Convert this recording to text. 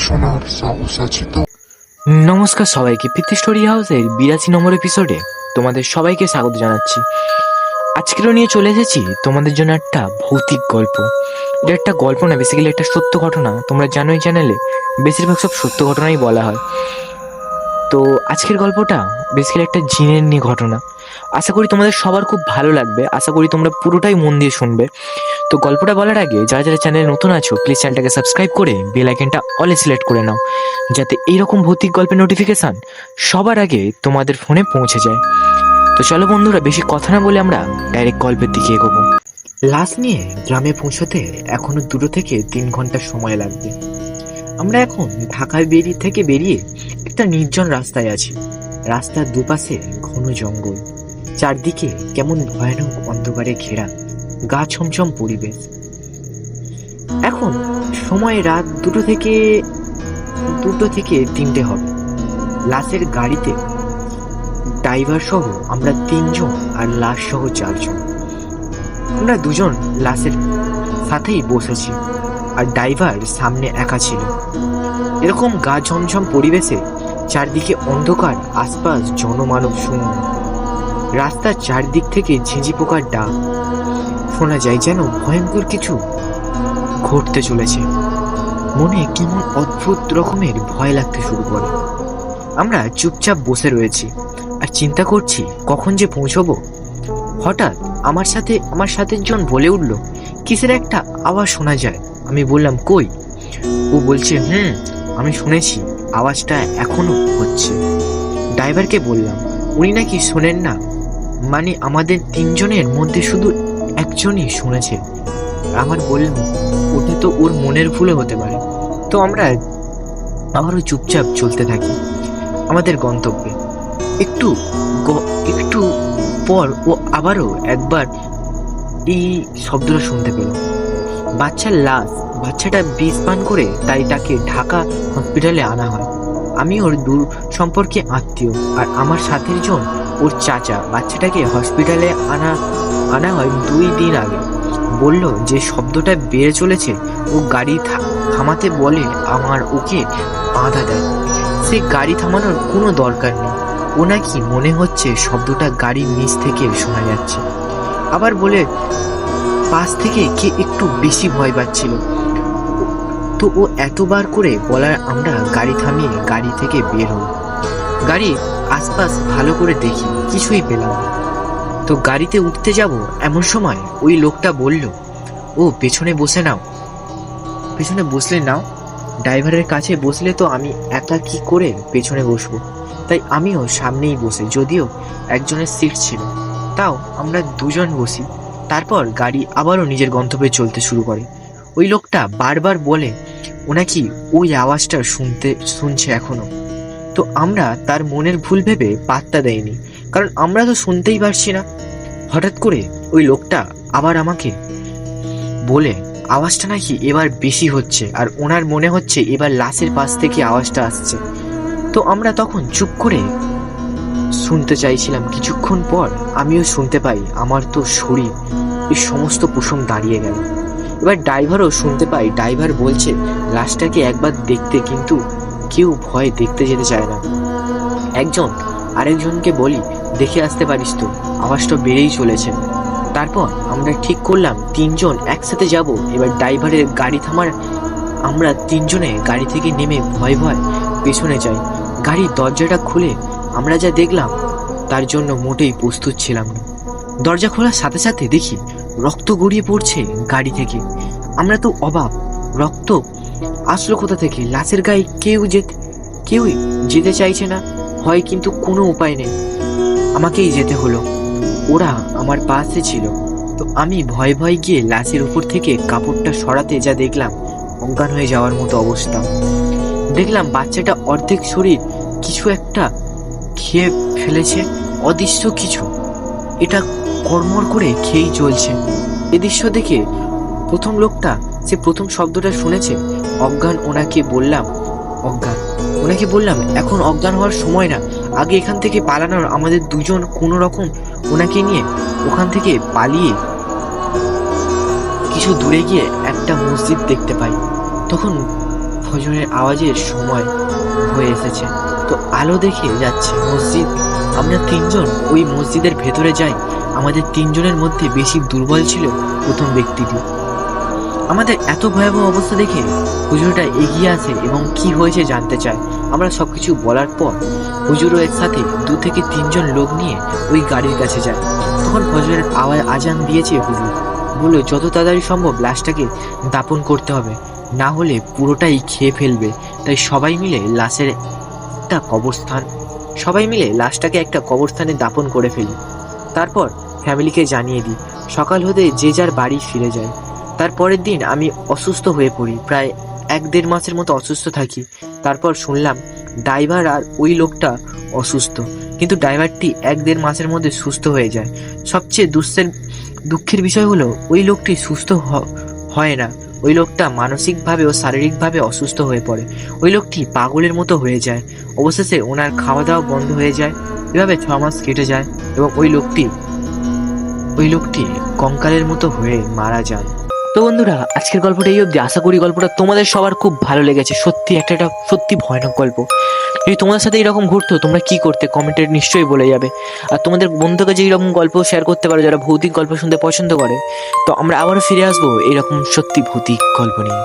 শোনার সাহস আছে তো? নমস্কার সবাইকে পিতৃ স্টোরি হাউসের বিরাশি নম্বর এপিসোডে তোমাদের সবাইকে স্বাগত জানাচ্ছি। আজকেরও নিয়ে চলে এসেছি তোমাদের জন্য একটা ভৌতিক গল্প। এটা একটা গল্প না বেসিক্যালি একটা সত্য ঘটনা। তোমরা জানোই চ্যানেলে বেশিরভাগ সব সত্য ঘটনাই বলা হয়। তো আজকের গল্পটা বেসিক্যালি একটা জিনের নিয়ে ঘটনা। আশা করি তোমাদের সবার খুব ভালো লাগবে। আশা করি তোমরা পুরোটাই মন দিয়ে শুনবে। তো গল্পটা বলার আগে, যারা যারা চ্যানেলে নতুন আছো প্লিজ চ্যানেলটাকে সাবস্ক্রাইব করে বেল আইকনটা অলে সিলেক্ট করে নাও, যাতে এইরকম ভৌতিক গল্পের নোটিফিকেশন সবার আগে তোমাদের ফোনে পৌঁছে যায়। তো চলো বন্ধুরা, বেশি কথা না বলে আমরা ডাইরেক্ট গল্পের দিকে এগোবো। লাশ নিয়ে গ্রামে পৌঁছতে এখনও দুটো থেকে তিন ঘণ্টা সময় লাগবে। আমরা এখন ঢাকায় বেরিয়ে থেকে বেরিয়ে একটা নির্জন রাস্তায় আছি। রাস্তার দুপাশে ঘন জঙ্গল। চারদিকে কেমন ভয়ানক অন্ধকারে ঘেরা। গা ছমছম পরিবেশ। এখন সময় রাত দুটো থেকে দুটো থেকে তিনটে হবে। লাশের গাড়িতে ড্রাইভার সহ আমরা তিনজন আর লাশ সহ চারজন। আমরা দুজন লাশের সাথেই বসেছি আর ড্রাইভার সামনে একা ছিল। এরকম গা ঝমঝম পরিবেশে চারদিকে অন্ধকার, আশপাশ জনমানব শূন্য। রাস্তার চারদিক থেকে ঝিঁঝি পোকার ডাক শোনা যায় যেন ভয়ঙ্কর কিছু ঘটতে চলেছে। মনে কেমন অদ্ভুত রকমের ভয় লাগতে শুরু করে। আমরা চুপচাপ বসে রয়েছি আর চিন্তা করছি, কখন যে পৌঁছবো? হঠাৎ আমার সাথে আমার সাথে জন বলে উঠল, কিসের একটা আওয়াজ শোনা যায়? আমি বললাম, কই? ও বলছে, হুম, আমি শুনেছি, আওয়াজটা এখনও হচ্ছে। ড্রাইভারকে বললাম, উনি নাকি শোনেন না? মানে আমাদের তিনজনের মধ্যে শুধু একজনই শুনেছে। আমার বললাম ওটা তো ওর মনের ভুলে হতে পারে। তো আমরা আবারও চুপচাপ চলতে থাকি। আমাদের গন্তব্যে। একটু একটু পর ও আবারও একবার এই শব্দটা শুনতে পেল। বাচ্চার লাশ, বাচ্চাটা বিষ পান করে তাই তাকে ঢাকা হসপিটালে আনা হয়। আমি ওর দূর সম্পর্কে আত্মীয় আর আমার সাথের জন ওর চাচা বাচ্চাটাকে হসপিটালে আনা আনা হয় দুই দিন আগে। বলল যে শব্দটা বেড়ে চলেছে, ও গাড়ি থামাতে বলে আমার ওকে বাধা দেয়। সে গাড়ি থামানোর কোনো দরকার নেই। ও নাকি মনে হচ্ছে শব্দটা গাড়ির নিচ থেকে শোনা যাচ্ছে। আবার বলে, পাশ থেকে কে একটু বেশি ভয় পাচ্ছিল? তো ও এতবার করে বলার আমরা গাড়ি থামিয়ে গাড়ি থেকে বের হই গাড়ি আশপাশ ভালো করে দেখি, কিছুই পেলাম না। তো গাড়িতে উঠতে যাব এমন সময় ওই লোকটা বলল, ও, পেছনে বসে নাও। পেছনে বসলে নাও? ড্রাইভারের কাছে বসলে তো আমি একা কি করে পেছনে বসবো? তাই আমিও সামনেই বসে, যদিও একজনের সিট ছিল। তাও আমরা দুজন বসি। তারপর গাড়ি আবারও নিজের গন্তব্যে চলতে শুরু করে। ওই লোকটা বারবার বলে, ও নাকি ওই আওয়াজটা শুনতে, শুনছে এখনও? তো আমরা তার মনের ভুল ভেবে পাত্তা দেয়নি, কারণ আমরা তো শুনতেই পারছি না। হঠাৎ করে ওই লোকটা আবার আমাকে বলে, আওয়াজটা নাকি এবার বেশি হচ্ছে, আর ওনার মনে হচ্ছে এবার লাশের পাশ থেকে আওয়াজটা আসছে। তো আমরা তখন চুপ করে শুনতে চাইছিলাম। কিছুক্ষণ পর আমিও শুনতে পাই, আমার তো শরীর, এই সমস্ত কুসুম দাঁড়িয়ে গেল। এবার ড্রাইভারও শুনতে পাই, ড্রাইভার বলছে, লাশটাকে একবার দেখতে কিন্তু কেউ ভয় দেখতে যেতে চায় না। একজন আরেকজনকে বলি, দেখে আসতে পারিস তো, আওয়াজটা বেড়েই চলেছে। তারপর আমরা ঠিক করলাম, তিনজন একসাথে যাব। এবার ড্রাইভারের গাড়ি থামার আমরা তিনজনে গাড়ি থেকে নেমে ভয় ভয় পেছনে যাই। গাড়ির দরজাটা খুলে আমরা যা দেখলাম, তার জন্য মোটেই প্রস্তুত ছিলাম না। দরজা খোলার সাথে সাথে দেখি, রক্ত গড়িয়ে পড়ছে গাড়ি থেকে। আমরা তো অবাক, রক্ত আসলো কোথা থেকে লাশের গায়ে কেউ যেতে কেউই যেতে চাইছে না, হয় কিন্তু কোনো উপায় নেই। আমাকেই যেতে হলো। ওরা আমার পাশে ছিল। তো আমি ভয় ভয় গিয়ে লাশের উপর থেকে কাপড়টা সরাতে যা দেখলাম, অজ্ঞান হয়ে যাওয়ার মতো অবস্থা। দেখলাম বাচ্চাটা অর্ধেক শরীর কিছু একটা খেয়ে ফেলেছে, অদৃশ্য কিছু। এটা কর্মর করে খেয়েই চলছে। এ দৃশ্য দেখে প্রথম লোকটা সে প্রথম শব্দটা শুনেছে। অজ্ঞান ওনাকে বললাম, অজ্ঞান। ওনাকে বললাম, এখন অজ্ঞান হওয়ার সময় না। আগে এখান থেকে পালানোর আমাদের দুজন কোনো রকম ওনাকে নিয়ে ওখান থেকে পালিয়ে কিছু দূরে গিয়ে একটা মসজিদ দেখতে পাই। তখন ফজরের আওয়াজের সময় হয়ে এসেছে। তো আলো দেখে যাচ্ছে মসজিদ। আমরা তিনজন ওই মসজিদের ভেতরে যাই। আমাদের তিনজনের মধ্যে বেশি দুর্বল ছিল প্রথম ব্যক্তিটি। আমাদের এত ভয়াবহ অবস্থা দেখে হুজুরটা এগিয়ে আসে এবং কি হয়েছে জানতে চায়। আমরা সবকিছু বলার পর হুজুরও এর সাথে দু থেকে তিনজন লোক নিয়ে ওই গাড়ির কাছে যায়। তখন ফজরের আওয়াজ আজান দিয়েছে হুজুর। বলল, যত তাড়াতাড়ি সম্ভব লাশটাকে দাপন করতে হবে, না হলে পুরোটাই খেয়ে ফেলবে। তাই সবাই মিলে লাশের একটা কবরস্থান, সবাই মিলে লাশটাকে একটা কবরস্থানে দাপন করে ফেলি। তারপর ফ্যামিলিকে জানিয়ে দিই, সকাল হতে যে যার বাড়ি ফিরে যায়। তার পরের দিন আমি অসুস্থ হয়ে পড়ি। প্রায় এক দেড় মাসের মতো অসুস্থ থাকি। তারপর শুনলাম ড্রাইভার আর ওই লোকটা অসুস্থ। কিন্তু ড্রাইভারটি এক দেড় মাসের মধ্যে সুস্থ হয়ে যায়। সবচেয়ে দুঃখের দুঃখের বিষয় হলো, ওই লোকটি সুস্থ হয় না। ওই লোকটা মানসিকভাবে ও শারীরিকভাবে অসুস্থ হয়ে পড়ে। ওই লোকটি পাগলের মতো হয়ে যায়। অবশেষে ওনার খাওয়া দাওয়া বন্ধ হয়ে যায়। এভাবে ছ মাস কেটে যায় এবং ওই লোকটি ওই লোকটি কঙ্কালের মতো হয়ে মারা যান তো বন্ধুরা, আজকের গল্পটা এই অবধি। আশা করি গল্পটা তোমাদের সবার খুব ভালো লেগেছে। সত্যি একটা একটা সত্যি ভয়ানক গল্প। যদি তোমাদের সাথে এরকম ঘুরতো তোমরা কি করতে? কমেন্টে নিশ্চয়ই বলে যাবে। আর তোমাদের বন্ধুকে যে এরকম গল্প শেয়ার করতে পারো, যারা ভৌতিক গল্প শুনতে পছন্দ করে, তো আমরা আবারও ফিরে আসব এরকম সত্যি ভৌতিক গল্প নিয়ে।